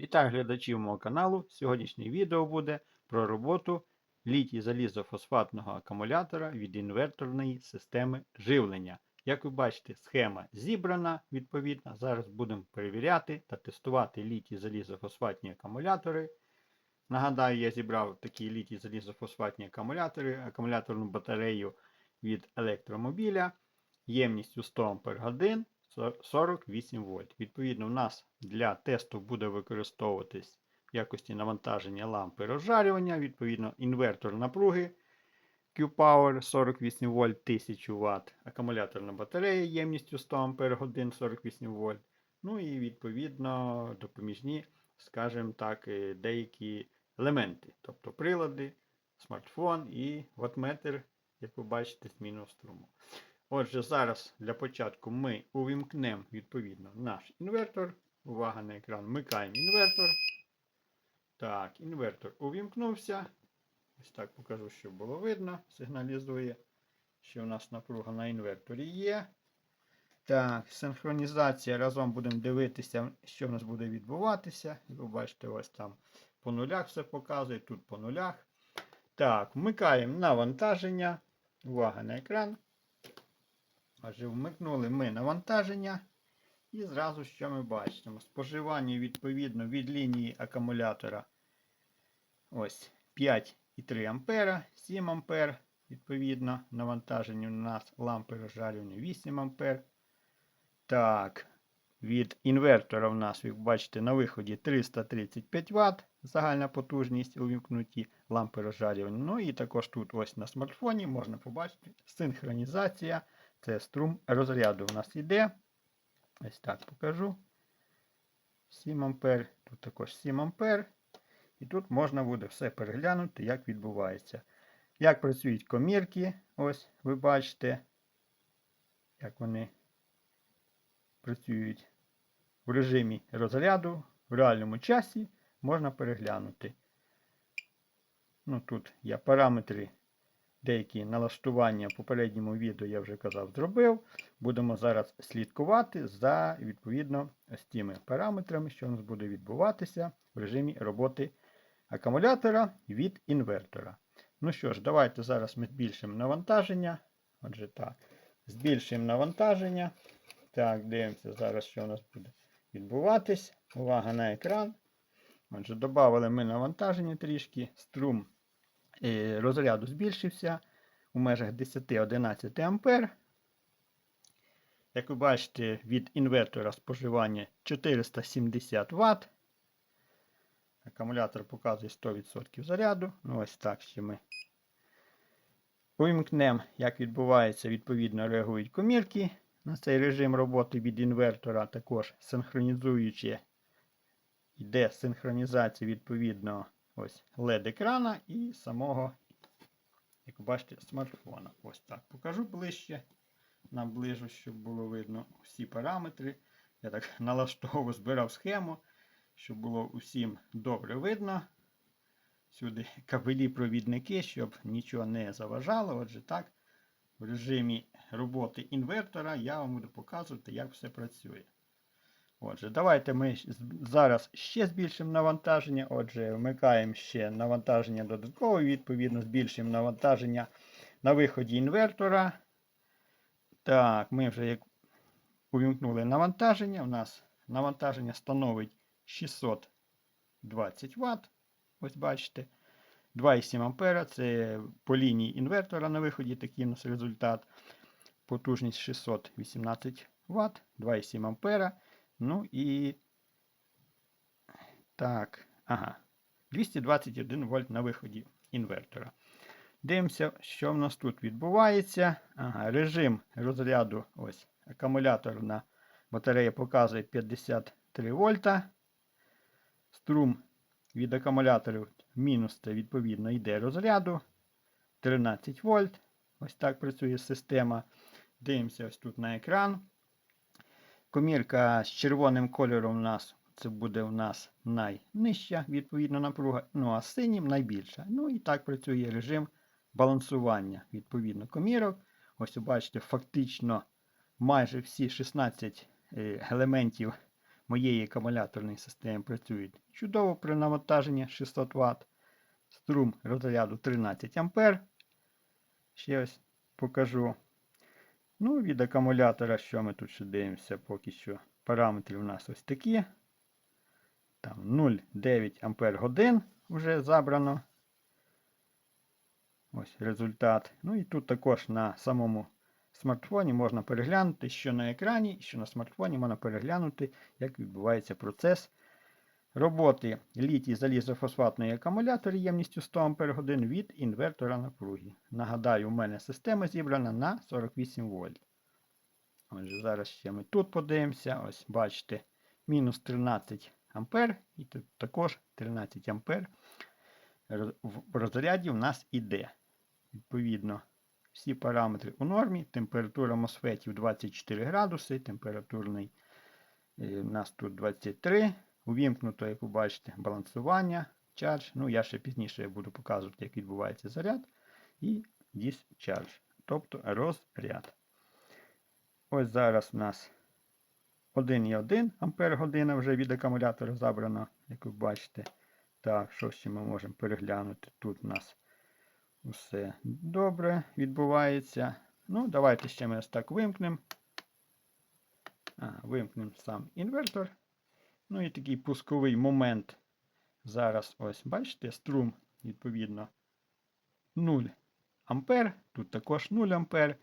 Вітаю глядачів мого каналу. Сьогоднішнє відео буде про роботу літій залізофосфатного акумулятора від інверторної системи живлення. Як ви бачите, схема зібрана відповідно. Зараз будемо перевіряти та тестувати літій залізофосфатні акумулятори. Нагадаю, я зібрав такі літій залізофосфатні акумулятори, акумуляторну батарею від електромобіля ємністю 100 Ах 48 вольт. Відповідно, у нас для тесту буде використовуватись в якості навантаження лампи розжарювання, відповідно, інвертор напруги Q-Power 48 вольт 1000 Вт, акумуляторна батарея ємністю 100 Ах 48 вольт. Ну і відповідно допоміжні, скажімо так, е, деякі елементи, тобто прилади, смартфон і ватметр, як ви бачите, зміну струму. Отже, зараз для початку ми увімкнемо відповідно наш інвертор. Увага на екран. Вмикаємо інвертор. Так, інвертор увімкнувся. Ось так покажу, щоб було видно. Сигналізує, що у нас напруга на інверторі є. Так, синхронізація. Разом будемо дивитися, що в нас буде відбуватися. Ви бачите, ось там по нулях все показує, тут по нулях. Так, вмикаємо навантаження. Увага на екран. Отже, вмикнули ми навантаження. І зразу що ми бачимо? Споживання відповідно від лінії акумулятора. Ось 5,3 ампера, 7 ампер. Відповідно, навантаження у нас лампи розжарювання 8 ампер. Так, від інвертора у нас, як бачите, на виході 335 Вт. Загальна потужність увімкнуті лампи розжарювання. Ну і також тут ось на смартфоні можна побачити синхронізація. Це струм розряду у нас йде. Ось так покажу. 7 ампер, тут також 7 ампер. І тут можна буде все переглянути, як відбувається. Як працюють комірки, ось ви бачите, як вони працюють в режимі розряду, в реальному часі можна переглянути. Ну, Тут є параметри деякі налаштування в попередньому відео я вже казав, зробив. Будемо зараз слідкувати за відповідно з тими параметрами, що у нас буде відбуватися в режимі роботи акумулятора від інвертора. Ну що ж, давайте зараз ми збільшимо навантаження. Отже, так, збільшуємо навантаження. Так, дивимося зараз, що у нас буде відбуватись. Увага на екран. Отже, додали ми навантаження трішки, струм розряду збільшився у межах 10-11 А. Як ви бачите, від інвертора споживання 470 Вт. Акумулятор показує 100% заряду. Ну, ось так ще ми увімкнемо, як відбувається, відповідно реагують комірки на цей режим роботи від інвертора, також синхронізуючи, йде синхронізація відповідно ось LED-екрана і самого, як бачите, смартфона. Ось так покажу ближче, наближу, щоб було видно всі параметри. Я так налаштовував, збирав схему, щоб було усім добре видно. Сюди кабелі провідники, щоб нічого не заважало. Отже, так, в режимі роботи інвертора я вам буду показувати, як все працює. Отже, давайте ми зараз ще збільшимо навантаження. Отже, вмикаємо ще навантаження додаткове, відповідно, збільшуємо навантаження на виході інвертора. Так, ми вже як увімкнули навантаження. У нас навантаження становить 620 Вт. Ось бачите. 2,7 А це по лінії інвертора на виході такий у нас результат. Потужність 618 Вт, 2,7 А. Ну і так, ага, 221 вольт на виході інвертора. Дивимося, що в нас тут відбувається. Ага, Режим розряду, ось, акумуляторна батарея показує 53 вольта. Струм від акумуляторів мінус це відповідно йде розряду. 13 вольт. Ось так працює система. Дивимося ось тут на екран. Комірка з червоним кольором у нас це буде у нас найнижча, відповідно, напруга, ну а з синім найбільша. Ну і так працює режим балансування відповідно комірок. Ось ви бачите, фактично майже всі 16 е, елементів моєї акумуляторної системи працюють чудово при навантаженні 600 Вт. Струм розряду 13 А. Ще ось покажу. Ну, від акумулятора, що ми тут ще дивимося, поки що параметри у нас ось такі. Там 0,9 Ампер годин вже забрано. Ось результат. Ну і тут також на самому смартфоні можна переглянути, що на екрані, що на смартфоні можна переглянути, як відбувається процес роботи літій залізофосфатної акумулятори ємністю 100 Ах від інвертора напруги. Нагадаю, у мене система зібрана на 48 вольт. Отже, зараз ще ми тут подивимося. Ось бачите, мінус 13 ампер, і тут також 13 ампер в розряді в нас іде. Відповідно, всі параметри у нормі. Температура мосфетів 24 градуси, температурний е, у нас тут 23. Увімкнуто, як ви бачите, балансування, charge. Ну, я ще пізніше буду показувати, як відбувається заряд. І discharge, тобто розряд. Ось зараз у нас 1,1 Ампер година вже від акумулятора забрано, як ви бачите. Так, що ще ми можемо переглянути? Тут у нас все добре відбувається. Ну, давайте ще ми ось так вимкнемо. Вимкнемо сам інвертор. Ну і такий пусковий момент. Зараз ось, бачите, струм, відповідно, 0 ампер. Тут також 0 ампер.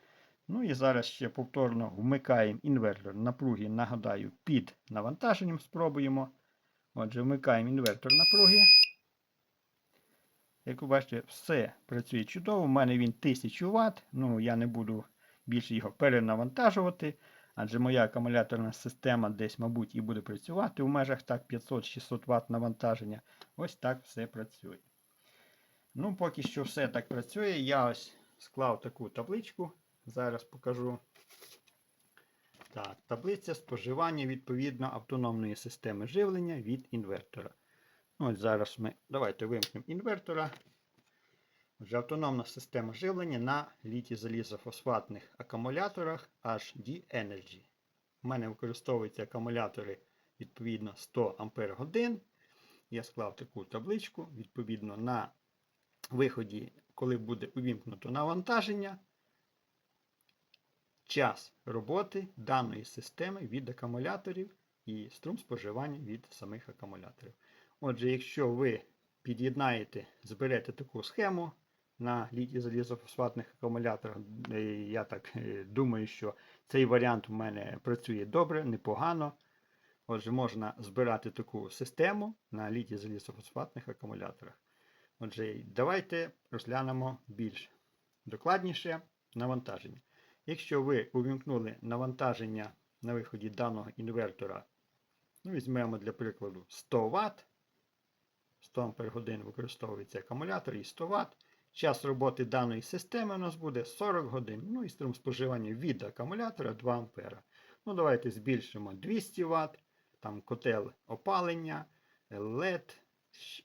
Ну і зараз ще повторно вмикаємо інвертор напруги, нагадаю, під навантаженням спробуємо. Отже, вмикаємо інвертор напруги. Як ви бачите, все працює чудово. У мене він 1000 Вт. Ну, я не буду більше його перенавантажувати. Адже моя акумуляторна система десь, мабуть, і буде працювати у межах так 500-600 Вт навантаження. Ось так все працює. Ну, поки що все так працює. Я ось склав таку табличку. Зараз покажу. Так, таблиця споживання відповідно автономної системи живлення від інвертора. Ну, Ось зараз ми давайте вимкнемо інвертора. Вже автономна система живлення на літій залізофосфатних акумуляторах HD Energy. У мене використовуються акумулятори відповідно 100 Ампер годин. Я склав таку табличку. Відповідно, на виході, коли буде увімкнуто навантаження, час роботи даної системи від акумуляторів і струм споживання від самих акумуляторів. Отже, якщо ви під'єднаєте, зберете таку схему на літій залізофосфатних акумуляторах, я так е, думаю, що цей варіант у мене працює добре, непогано. Отже, можна збирати таку систему на літій залізофосфатних акумуляторах. Отже, давайте розглянемо більш докладніше навантаження. Якщо ви увімкнули навантаження на виході даного інвертора, ну, візьмемо для прикладу 100 Вт, 100 Ах використовується акумулятор і 100 Вт. Час роботи даної системи у нас буде 40 годин. Ну і струм споживання від акумулятора 2 А. Ну, Давайте збільшимо 200 Вт, там котел опалення, LED,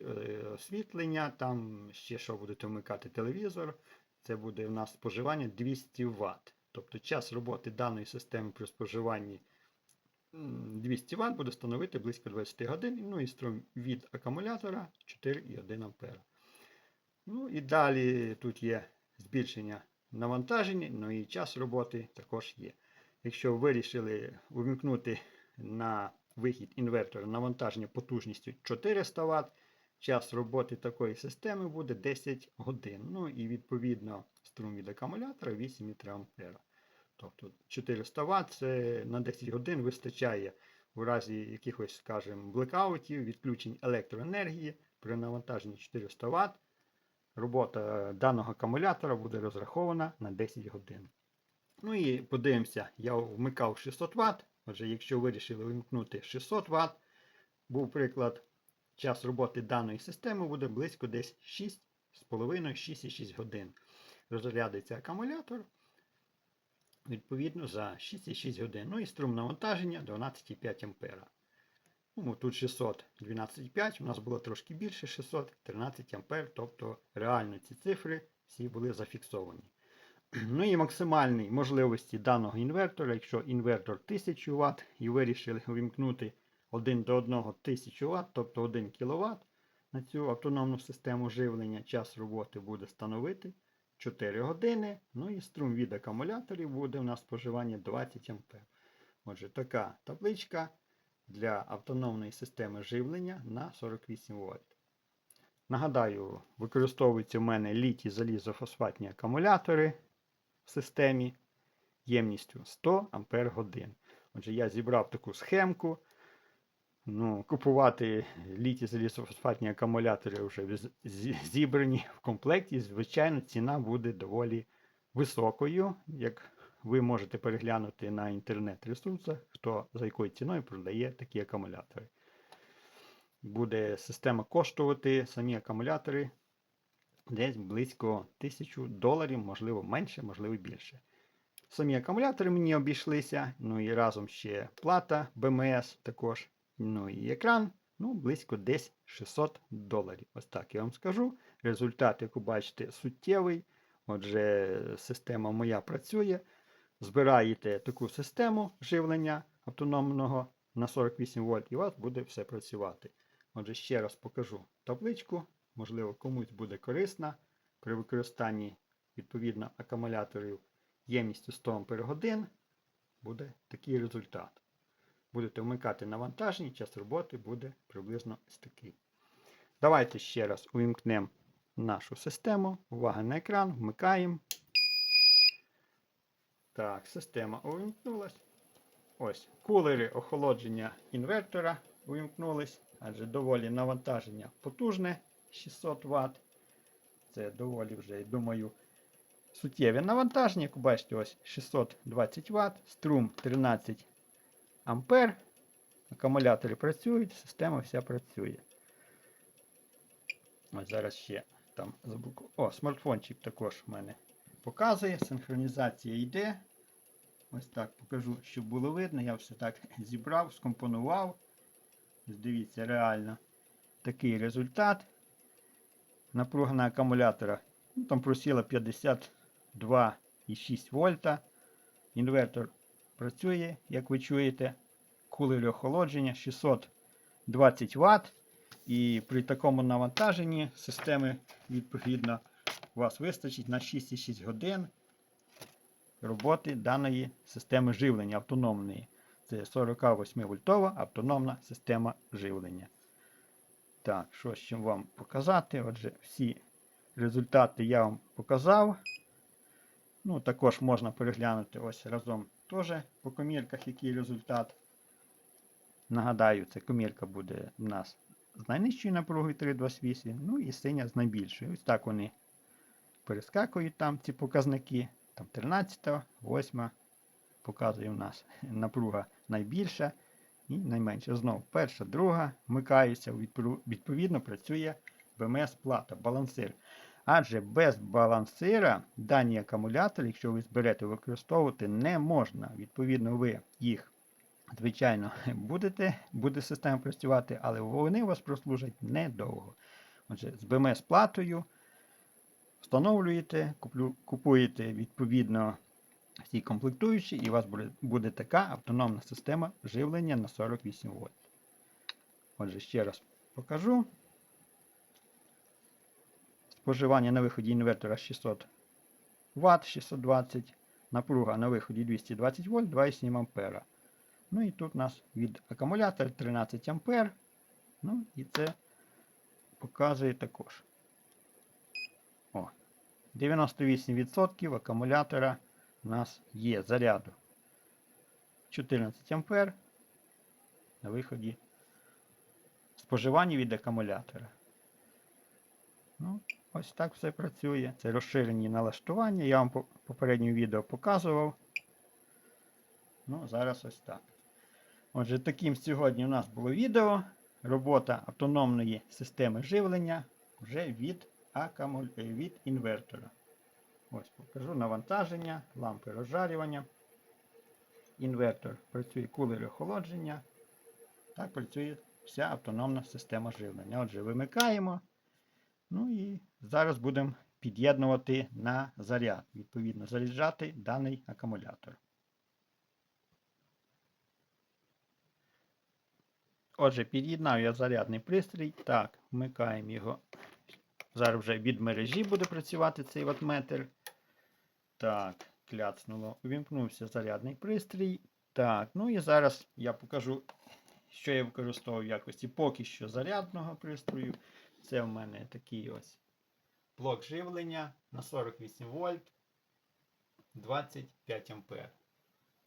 е, освітлення, там ще що будете вмикати телевізор. Це буде у нас споживання 200 Вт. Тобто час роботи даної системи при споживанні 200 Вт буде становити близько 20 годин. Ну і струм від акумулятора 4,1 А. Ну і далі тут є збільшення навантаження, ну і час роботи також є. Якщо вирішили увімкнути на вихід інвертора навантаження потужністю 400 Вт, час роботи такої системи буде 10 годин. Ну і відповідно струм від акумулятора 8,3 А. Тобто 400 Вт це на 10 годин вистачає у разі якихось, скажімо, блекаутів, відключень електроенергії при навантаженні 400 Вт. Робота даного акумулятора буде розрахована на 10 годин. Ну і подивимося, я вмикав 600 Вт. Отже, якщо вирішили вимкнути 600 Вт, був приклад, час роботи даної системи буде близько десь 6,5-6,6 годин. Розрядиться акумулятор відповідно за 6,6 годин. Ну і струм навантаження 12,5 А. Ну, Тут 612,5, у нас було трошки більше 613 А, тобто реально ці цифри всі були зафіксовані. Ну і максимальні можливості даного інвертора, якщо інвертор 1000 Вт і вирішили увімкнути 1 до 1 1000 Вт, тобто 1 кВт на цю автономну систему живлення. Час роботи буде становити 4 години. Ну і струм від акумуляторів буде у нас споживання 20 А. Отже, така табличка для автономної системи живлення на 48 вольт. Нагадаю, використовуються в мене літі залізофосфатні акумулятори в системі ємністю 100 Ампер годин. Отже, я зібрав таку схемку. Ну, Купувати літі залізофосфатні акумулятори вже зібрані в комплекті. Звичайно, ціна буде доволі високою, як ви можете переглянути на інтернет-ресурсах, хто за якою ціною продає такі акумулятори. Буде система коштувати самі акумулятори десь близько 1000 доларів, можливо менше, можливо більше. Самі акумулятори мені обійшлися, ну і разом ще плата БМС також, ну і екран, ну близько десь 600 доларів. Ось так я вам скажу. Результат, як ви бачите, суттєвий. Отже, система моя працює. Збираєте таку систему живлення автономного на 48 вольт, і у вас буде все працювати. Отже, ще раз покажу табличку. Можливо, комусь буде корисна при використанні відповідно акумуляторів ємністю 100 Ампер-годин буде такий результат. Будете вмикати навантаження, час роботи буде приблизно ось такий. Давайте ще раз увімкнемо нашу систему. Увага на екран, вмикаємо. Так, система увімкнулась. Ось, кулери охолодження інвертора увімкнулись, адже доволі навантаження потужне 600 Вт. Це доволі вже, я думаю, суттєве навантаження. Як бачите, ось 620 Вт, струм 13 Ампер. Акумулятори працюють, система вся працює. Ось зараз ще там забуку. О, смартфончик також в мене показує. Синхронізація йде. Ось так покажу, щоб було видно. Я все так зібрав, скомпонував. Дивіться, реально такий результат. Напруга на акумуляторах ну, там просіла 52,6 вольта. Інвертор працює, як ви чуєте. Кулер охолодження 620 Вт. І при такому навантаженні системи, відповідно, у вас вистачить на 6,6 годин роботи даної системи живлення автономної. Це 48 вольтова автономна система живлення. Так, що ще вам показати? Отже, всі результати я вам показав. Ну, також можна переглянути ось разом теж по комірках, який результат. Нагадаю, ця комірка буде у нас з найнижчою напругою 328, ну і синя з найбільшою. Ось так вони перескакують там ці показники. Там 13, 8 показує у нас напруга найбільша і найменша. Знову перша, друга вмикаються, відповідно працює БМС-плата, балансир. Адже без балансира дані акумулятори, якщо ви зберете використовувати, не можна. Відповідно, ви їх, звичайно, будете, буде система працювати, але вони у вас прослужать недовго. Отже, з БМС-платою встановлюєте, купуєте відповідно всі комплектуючі, і у вас буде, буде така автономна система живлення на 48 вольт. Отже, ще раз покажу. Споживання на виході інвертора 600 Вт, 620, напруга на виході 220 вольт, 2,7 ампера. Ну і тут у нас від акумулятора 13 ампер. Ну і це показує також. О, 98% акумулятора у нас є заряду. 14 ампер на виході споживання від акумулятора. Ну, ось так все працює. Це розширені налаштування. Я вам по попередньому відео показував. Ну, зараз ось так. Отже, таким сьогодні у нас було відео. Робота автономної системи живлення вже від, акуму... е, від інвертора. Ось покажу навантаження, лампи розжарювання. Інвертор працює кулер охолодження. Так працює вся автономна система живлення. Отже, вимикаємо. Ну і зараз будемо під'єднувати на заряд. Відповідно, заряджати даний акумулятор. Отже, під'єднав я зарядний пристрій. Так, вмикаємо його. Зараз вже від мережі буде працювати цей ватметр. Так, кляцнуло. Увімкнувся зарядний пристрій. Так, ну і зараз я покажу, що я використовую в якості поки що зарядного пристрою. Це в мене такий ось блок живлення на 48 вольт 25 ампер.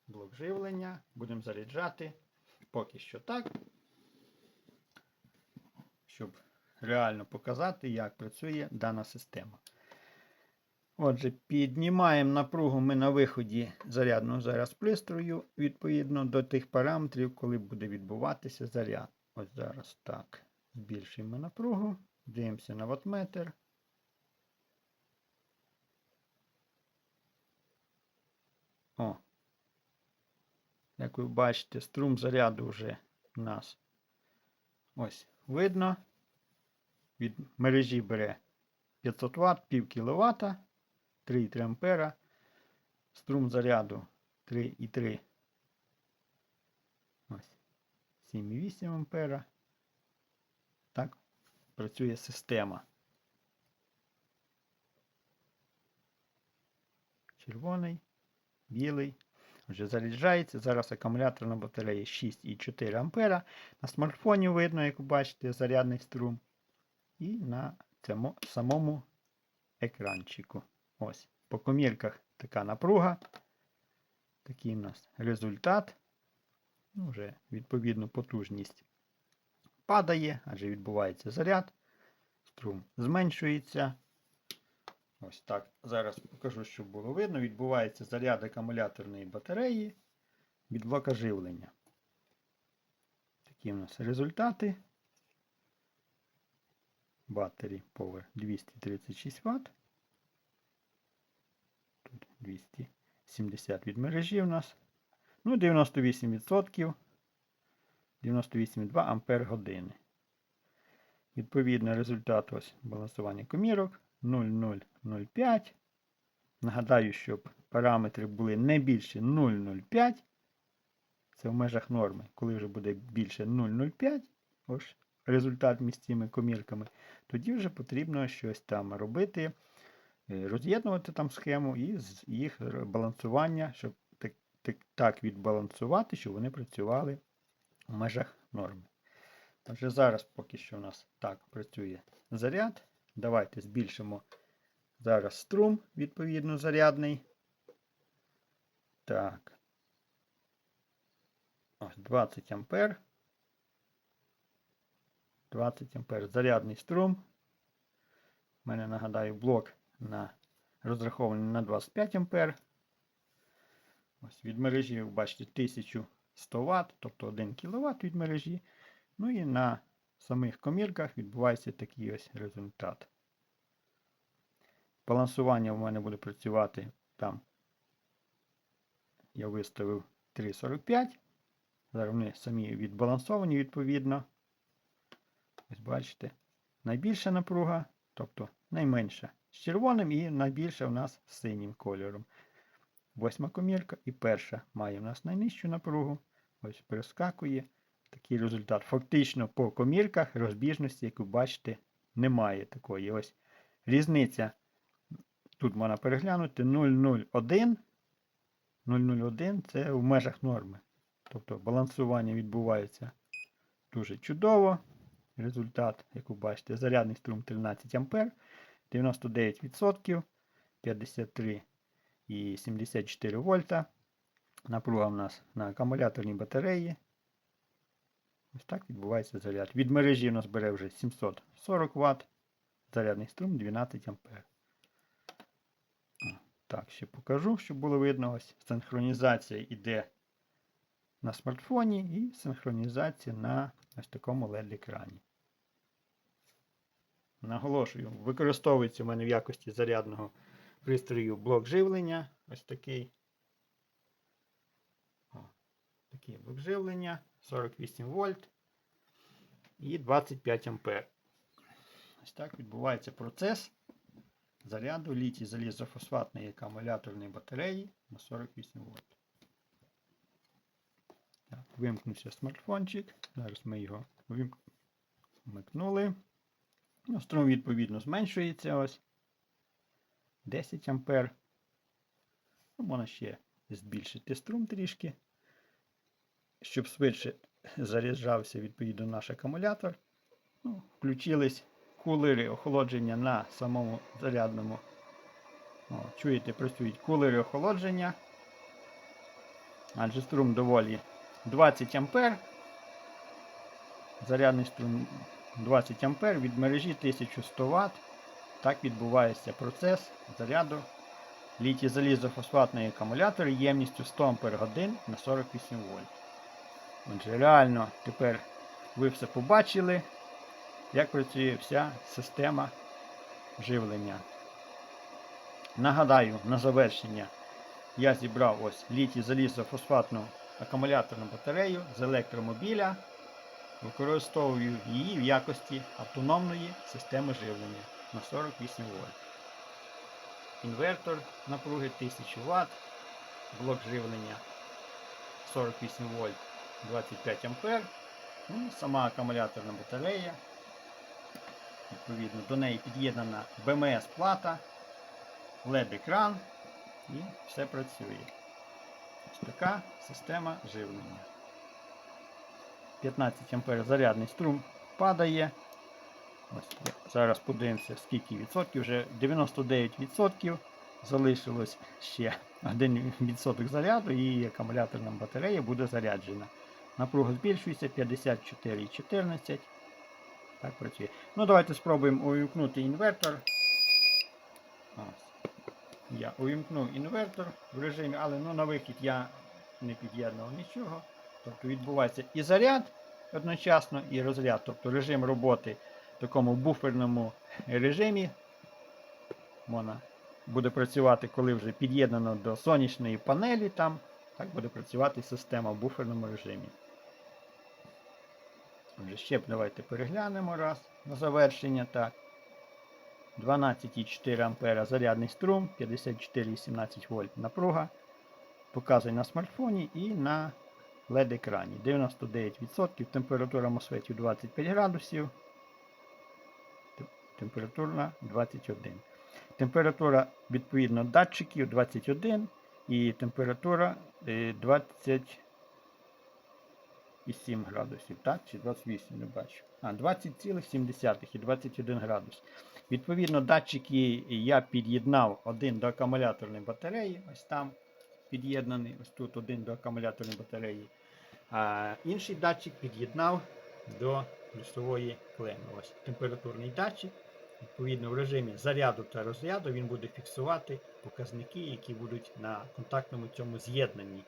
Блок живлення. Будемо заряджати. Поки що так. Щоб реально показати, як працює дана система. Отже, піднімаємо напругу ми на виході зарядного зараз пристрою відповідно до тих параметрів, коли буде відбуватися заряд. Ось зараз так. Збільшуємо напругу, дивимося на ватметр. О. Як ви бачите, струм заряду вже у нас ось видно. Від мережі бере 500 Вт, пів кВт, 3,3 ампера. Струм заряду 3,3. 7,8 ампера. Так працює система. Червоний, білий. Вже заряджається. Зараз акумуляторна батарея 6,4 ампера. На смартфоні видно, як ви бачите, зарядний струм. І на цьому самому екранчику. Ось. По комірках така напруга. Такий у нас результат. Ну, Вже відповідно потужність падає, адже відбувається заряд. Струм зменшується. Ось так. Зараз покажу, щоб було видно. Відбувається заряд акумуляторної батареї від блока живлення. Такі у нас результати. Battery Power 236 Вт. Тут 270 від мережі у нас. Ну, 98%. 98,2 Ампер години. Відповідно, результат ось балансування комірок 0,005. Нагадаю, щоб параметри були не більше 0,05. Це в межах норми. Коли вже буде більше 0,05, ось результат між цими комірками, тоді вже потрібно щось там робити, е, роз'єднувати там схему і з їх балансування, щоб так, так, так відбалансувати, щоб вони працювали в межах норми. Отже, зараз поки що у нас так працює заряд. Давайте збільшимо зараз струм, відповідно, зарядний. Так. Ось 20 ампер. 20 ампер. Зарядний струм. У мене, нагадаю, блок на, розрахований на 25 ампер. Ось від мережі, ви бачите, 1100 Вт, тобто 1 кВт від мережі. Ну і на самих комірках відбувається такий ось результат. Балансування в мене буде працювати там. Я виставив 3,45. Зараз вони самі відбалансовані відповідно. Ось бачите, найбільша напруга, тобто найменша з червоним і найбільша у нас з синім кольором. Восьма комірка і перша має у нас найнижчу напругу. Ось перескакує. Такий результат. Фактично по комірках розбіжності, як ви бачите, немає такої. Ось різниця. Тут можна переглянути 0,01. 0,01 це в межах норми. Тобто балансування відбувається дуже чудово. Результат, як ви бачите, зарядний струм 13 А, 99%, 53,74 вольта. Напруга в нас на акумуляторній батареї. Ось так відбувається заряд. Від мережі у нас бере вже 740 Вт. Зарядний струм 12 А. Так, ще покажу, щоб було видно. Ось синхронізація йде на смартфоні і синхронізація на ось такому LED-екрані. Наголошую, використовується в мене в якості зарядного пристрою блок живлення. Ось такий. О, такий блок живлення. 48 вольт і 25 ампер. Ось так відбувається процес заряду літій залізофосфатної акумуляторної батареї на 48 вольт. Так, вимкнувся смартфончик. Зараз ми його вимк- вмикнули. Ну, струм, відповідно, зменшується ось. 10 ампер. Ну, можна ще збільшити струм трішки, щоб швидше заряджався відповідно наш акумулятор. Ну, включились кулери охолодження на самому зарядному. О, чуєте, працюють кулери охолодження. Адже струм доволі 20 ампер. Зарядний струм 20 ампер від мережі 1100 Вт. Так відбувається процес заряду літій залізофосфатної акумулятори ємністю 100 Ампер годин на 48 вольт. Отже, реально тепер ви все побачили, як працює вся система живлення. Нагадаю, на завершення я зібрав ось літій залізофосфатну акумуляторну батарею з електромобіля. Використовую її в якості автономної системи живлення на 48 вольт. Інвертор напруги 1000 Вт, блок живлення 48 вольт 25 ампер. Ну, сама акумуляторна батарея. Відповідно, до неї під'єднана БМС плата, LED-екран і все працює. Ось така система живлення. 15 ампер зарядний струм падає. Ось зараз подивимося, скільки відсотків. Вже 99 відсотків. Залишилось ще 1 відсоток заряду і акумуляторна батарея буде заряджена. Напруга збільшується 54,14. Так працює. Ну, давайте спробуємо увімкнути інвертор. Ось. Я увімкнув інвертор в режимі, але ну, на вихід я не під'єднував нічого. Тобто відбувається і заряд одночасно, і розряд. Тобто режим роботи в такому буферному режимі. Можна буде працювати, коли вже під'єднано до сонячної панелі. Там так буде працювати система в буферному режимі. Отже, ще давайте переглянемо раз на завершення. Так. 12,4 ампера зарядний струм, 54,17 вольт напруга. Показує на смартфоні і на LED-екрані. 99%, температура MOSFET 25 градусів. Тем- Температурна 21. Температура відповідно датчиків 21 і температура е, 27 градусів, так? Чи 28, не бачу. А, 20,7 і 21 градус. Відповідно, датчики я під'єднав один до акумуляторної батареї, ось там під'єднаний, ось тут один до акумуляторної батареї. А інший датчик під'єднав до плюсової клеми. Ось температурний датчик. Відповідно, в режимі заряду та розряду він буде фіксувати показники, які будуть на контактному цьому з'єднанні.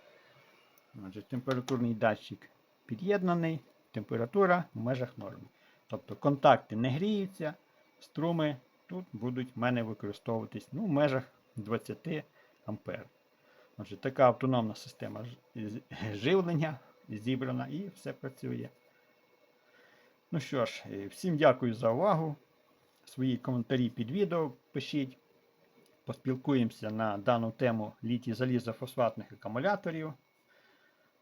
Отже, температурний датчик під'єднаний, температура в межах норми. Тобто контакти не гріються, струми тут будуть в мене використовуватись ну, в межах 20 ампер. Отже, така автономна система живлення зібрана і все працює. Ну що ж, е, всім дякую за увагу. Свої коментарі під відео пишіть. Поспілкуємося на дану тему літій залізофосфатних акумуляторів.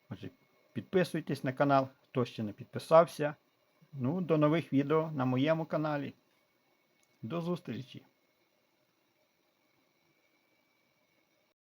Отже, підписуйтесь на канал, хто ще не підписався. Ну, до нових відео на моєму каналі. До зустрічі!